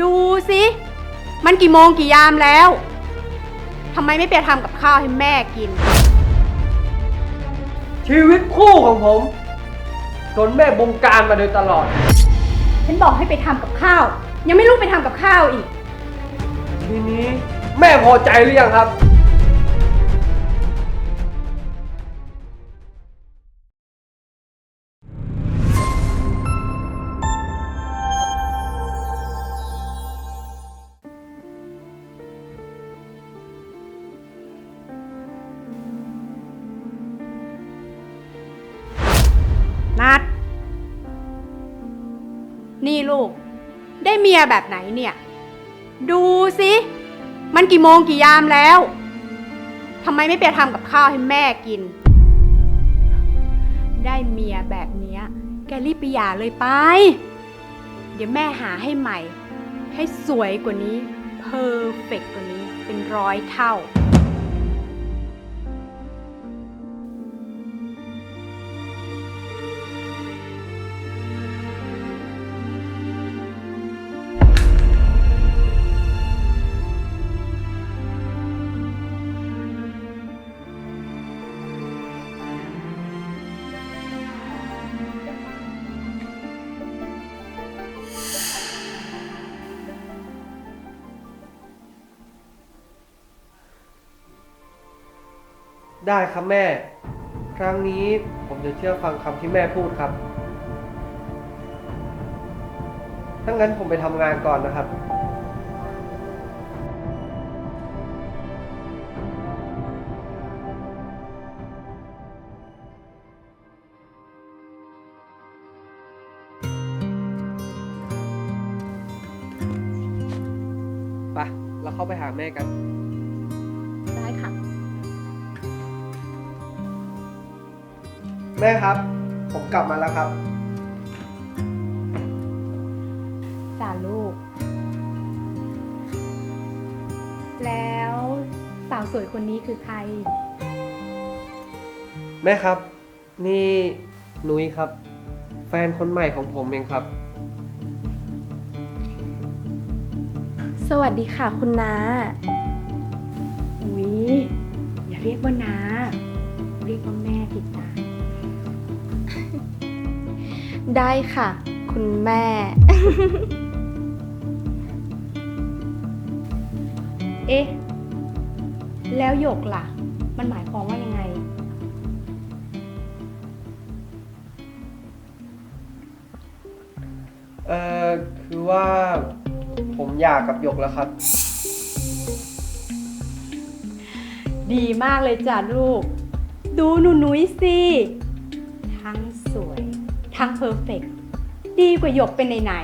ดูสิ มันกี่โมงกี่ยามแล้ว ทำไมไม่ไปทำกับข้าวให้แม่กิน ชีวิตคู่ของผมโดนแม่บงการมาโดยตลอด ฉันบอกให้ไปทำกับข้าว ยังไม่รู้ไปทำกับข้าวอีก ทีนี้แม่พอใจหรือยังครับ นี่ลูก ได้เมียแบบไหนเนี่ย ดูสิ มันกี่โมงกี่ยามแล้วทำไมไม่ไปทำกับข้าวให้แม่กิน ได้เมียแบบเนี้ย แกรีบไปหย่าเลยไป เดี๋ยวแม่หาให้ใหม่ ให้สวยกว่านี้เพอร์เฟกกว่านี้เป็นร้อยเท่า ได้ครับแม่ ครั้งนี้ผมจะเชื่อฟังคำที่แม่พูดครับ ถ้างั้นผมไปทำงานก่อนนะครับ ไป เราเข้าไปหาแม่กัน แม่ครับ ผมกลับมาแล้วครับจ้าลูก แล้วสาวสวยคนนี้คือใคร แม่ครับ นี่นุ้ยครับ แฟนคนใหม่ของผมเองครับ สวัสดีค่ะคุณน้าอุ๊ยอย่าเรียกว่านาเรียกว่าแม่ผิดนะ ได้ค่ะ คุณแม่ เอ๊ะ แล้วหยกล่ะ มันหมายความว่ายังไง เอ่อ คือว่าผมอยากกับหยกแล้วครับ ดีมากเลยจ้ะลูก ดูหนูนุ้ยสิทั้งสวย ทั้งเพอร์เฟกต์ดีกว่าหยกเป็นไหน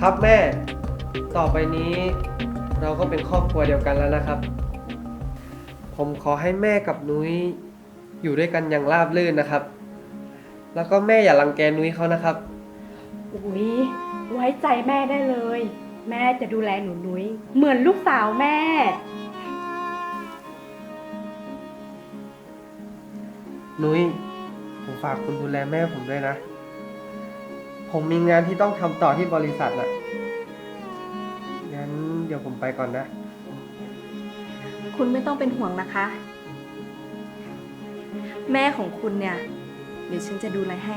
ครับแม่ ต่อไปนี้เราก็เป็นครอบครัวเดียวกันแล้วนะครับ ผมขอให้แม่กับนุ้ยอยู่ด้วยกันอย่างราบรื่นนะครับ แล้วก็แม่อย่ารังแกนุ้ยเขานะครับ ๆอุ๊ยไว้ใจแม่ได้เลย แม่จะดูแลหนูนุ้ยเหมือนลูกสาวแม่ นุ้ย ผมฝากคุณดูแลแม่ผมด้วยนะ ผมมีงานที่ต้องทำต่อที่บริษัทน่ะ งั้นเดี๋ยวผมไปก่อนนะ คุณไม่ต้องเป็นห่วงนะคะ แม่ของคุณเนี่ย เดี๋ยวฉันจะดูแลให้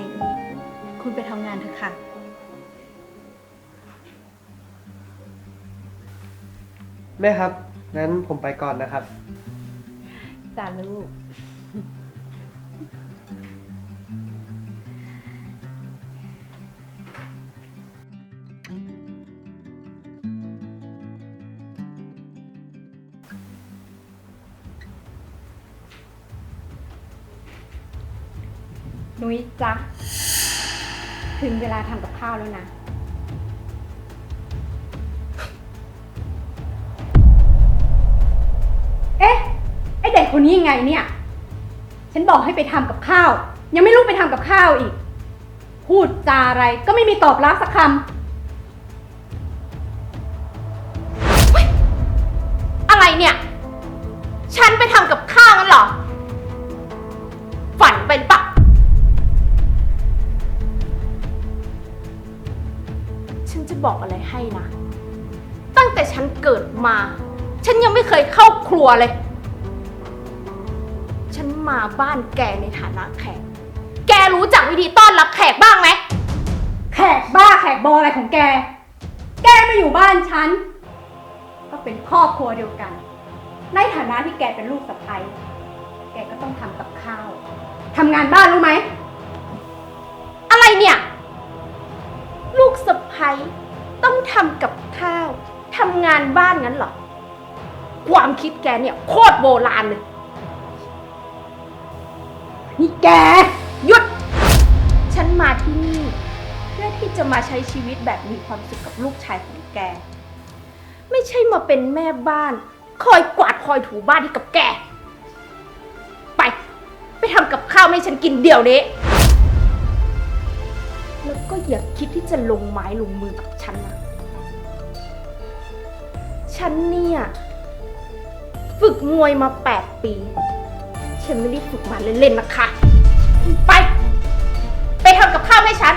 คุณไปทำงานเถอะค่ะ แม่ครับ งั้นผมไปก่อนนะครับ จ้าลูก นุ้ยจ๊ะ ถึงเวลาทำกับข้าวแล้วนะ เอ๊ะ ไอเด็กคนนี้ยังไงเนี่ย ฉันบอกให้ไปทำกับข้าว ยังไม่รู้ไปทำกับข้าวอีก พูดจาอะไรก็ไม่มีตอบรับสักคำอะไรเนี่ย ฉันไปทำกับข้าวงั้นเหรอ ฝันเป็นปะ ฉันจะบอกอะไรให้นะ ตั้งแต่ฉันเกิดมา ฉันยังไม่เคยเข้าครัวเลย ฉันมาบ้านแกในฐานะแขก แกรู้จักวิธีต้อนรับแขกบ้างไหม แขกบ้าแขกบออะไรของแก แกมาอยู่บ้านฉัน ก็เป็นครอบครัวเดียวกัน ในฐานะที่แกเป็นลูกสะใภ้แกก็ต้องทำกับข้าวทำงานบ้านรู้ไหม กสะใภ้ต้องทำกับข้าวทำงานบ้านงั้นเหรอ ความคิดแกเนี่ยโคตรโบราณเลย นี่แก หยุด ฉันมาที่นี่ เพื่อที่จะมาใช้ชีวิตแบบมีความสุขกับลูกชายของแก ไม่ใช่มาเป็นแม่บ้าน คอยกวาดคอยถูบ้านให้กับแก ไป ไปทำกับข้าวให้ฉันกินเดี๋ยวนี้แล้ว ก็อย่าคิดที่จะลงไม้ลงมือกับฉันนะ ฉันเนี่ย ฝึกมวยมา 8 ปี ฉันไม่ได้ฝึกมาเล่นๆนะคะ ไป ไปทำกับข้าวให้ฉัน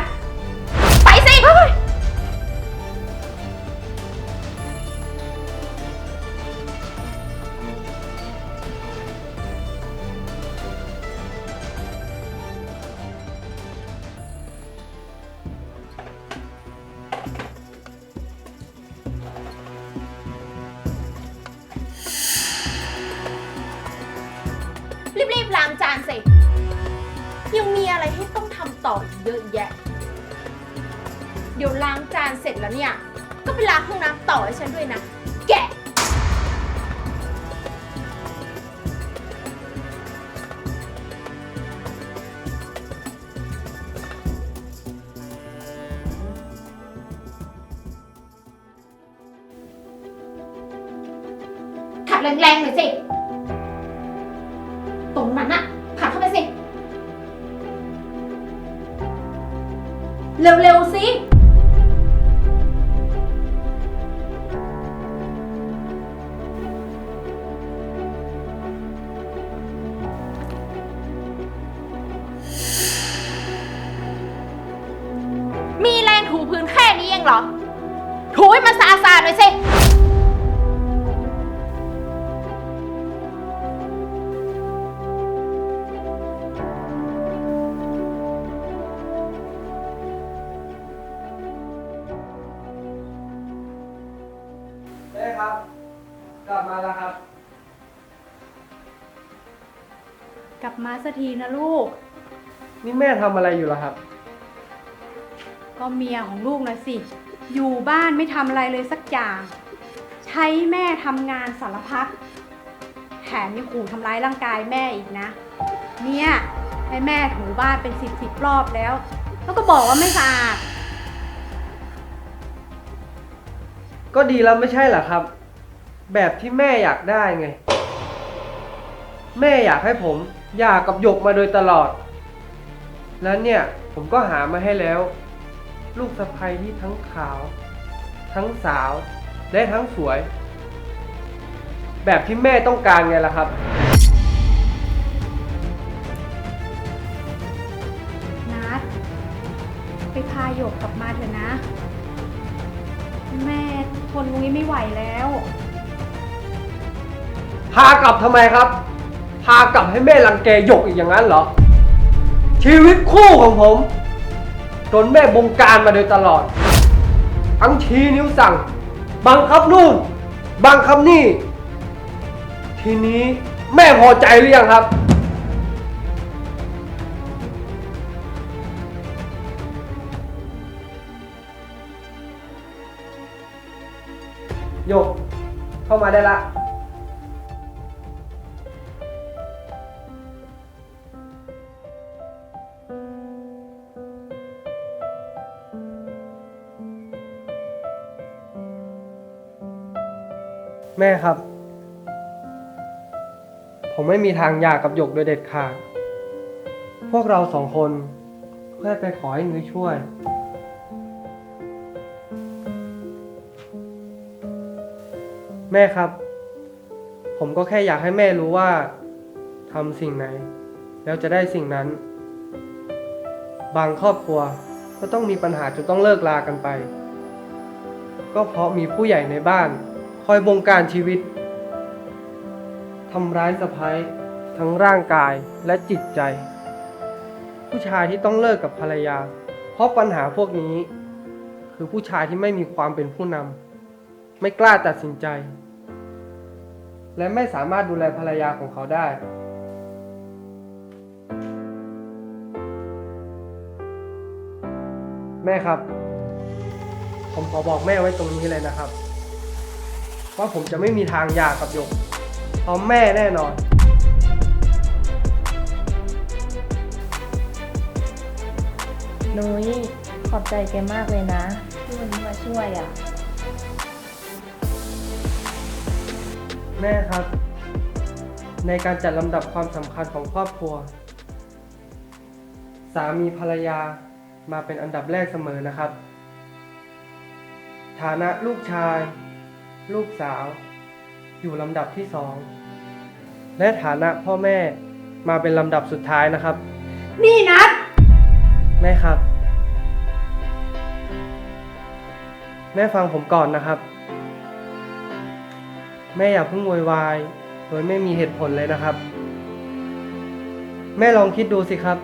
ไปสิ ต่ออีกเยอะแยะ เดี๋ยวล้างจานเสร็จแล้วเนี่ย ก็ไปล้างห้องน้ำต่อให้ฉันด้วยนะ แกะ ขัดแรงๆหน่อยสิ เร็วๆสิ มีแรงถูพื้นแค่นี้เองเหรอ ถูให้มันสะอาดๆหน่อยสิ กลับมาสักทีนะลูก นี่แม่ทำอะไรอยู่ล่ะครับ ก็เมียของลูกนะสิ อยู่บ้านไม่ทำอะไรเลยสักอย่าง ใช้แม่ทำงานสารพัดแถมยังขู่ทำร้ายร่างกายแม่อีกนะ เนี่ยให้แม่ถูบ้านเป็นสิบสิบรอบแล้ว แล้วก็บอกว่าไม่สะอาด ก็ดีแล้วไม่ใช่เหรอครับ แบบที่แม่อยากได้ไง แม่อยากให้ผม หย่ากับหยกมาโดยตลอดแล้วเนี่ยผมก็หามาให้แล้ว ลูกสะใภ้ที่ทั้งขาว ทั้งสาว และทั้งสวย แบบที่แม่ต้องการไงล่ะครับ นัดไปพาหยกกลับมาเถอะนะ แม่ทนนุ้ยไม่ไหวแล้ว พากลับทำไมครับ พากลับให้แม่รังแกหยกอีกอย่างนั้นเหรอ ชีวิตคู่ของผมโดนแม่บงการมาโดยตลอด ทั้งชี้นิ้วสั่ง บังคับนู่น บังคับนี่ ทีนี้แม่พอใจหรือยังครับ โยกเข้ามาได้ละ ม่ครับ ผมไม่มีทางหย่ากับหยกโดยเด็ดขาด พวกเราสองคนเพื่อไปขอให้นุ้ยช่วย แม่ครับ ผมก็แค่อยากให้แม่รู้ว่าทำสิ่งไหน แล้วจะได้สิ่งนั้น บางครอบครัวก็ต้องมีปัญหาจนต้องเลิกลากันไป ก็เพราะมีผู้ใหญ่ในบ้าน คอยบงการชีวิตทำร้ายสะพ้ายทั้งร่างกายและจิตใจ ผู้ชายที่ต้องเลิกกับภรรยา เพราะปัญหาพวกนี้ คือผู้ชายที่ไม่มีความเป็นผู้นำไม่กล้าตัดสินใจ และไม่สามารถดูแลภรรยาของเขาได้แม่ครับ ผมขอบอกแม่ไว้ตรงนี้เลยนะครับ ว่าผมจะไม่มีทางหย่ากับหยกเพราะแม่แน่นอน นุ้ยขอบใจแกมากเลยนะ ที่วันนี้มาช่วยอะ แม่ครับ ในการจัดลำดับความสำคัญของครอบครัว สามีภรรยามาเป็นอันดับแรกเสมอนะครับ ฐานะลูกชาย ลูกสาว อยู่ลำดับที่สอง และฐานะพ่อแม่มาเป็นลำดับสุดท้ายนะครับ นี่นัดแม่ครับ แม่ฟังผมก่อนนะครับ แม่อย่าเพิ่งโวยวาย โดยไม่มีเหตุผลเลยนะครับ แม่ลองคิดดูสิครับ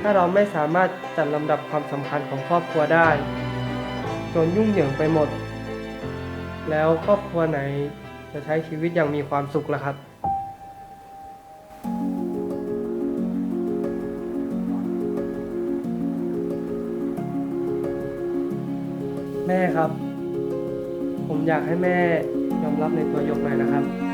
ถ้าเราไม่สามารถจัดลำดับความสำคัญของครอบครัวได้ จนยุ่งเหยิงไปหมด แล้วครอบครัวไหนจะใช้ชีวิตอย่างมีความสุขล่ะครับ แม่ครับ ผมอยากให้แม่ยอมรับในตัวยกหน่อยนะครับ